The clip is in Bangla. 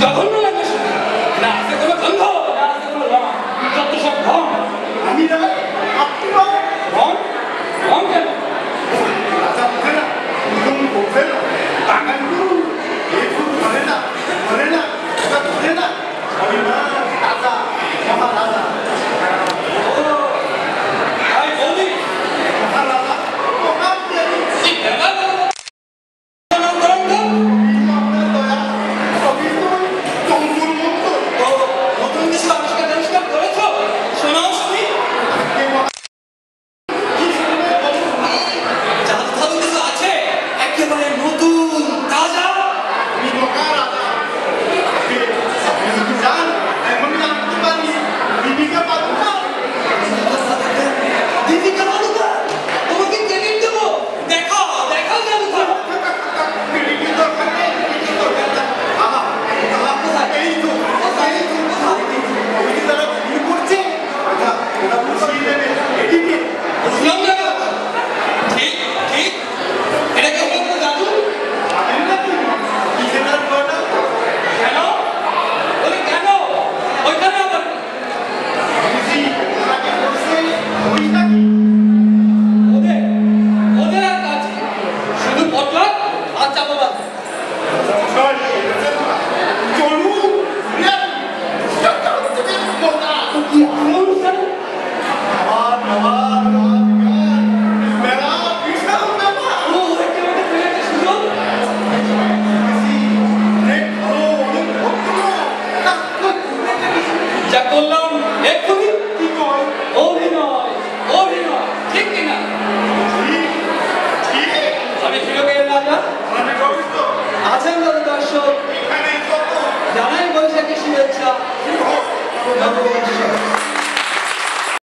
জঘন্য লাগে। না আছে কোনো গন্ধ না আছে কোনো আমি না যা করলাম এখনই কি কয়? অভিনয় অভিনয় ঠিক কিনা? আমি ফিরে পেয়ে রাজা আমি কবিতা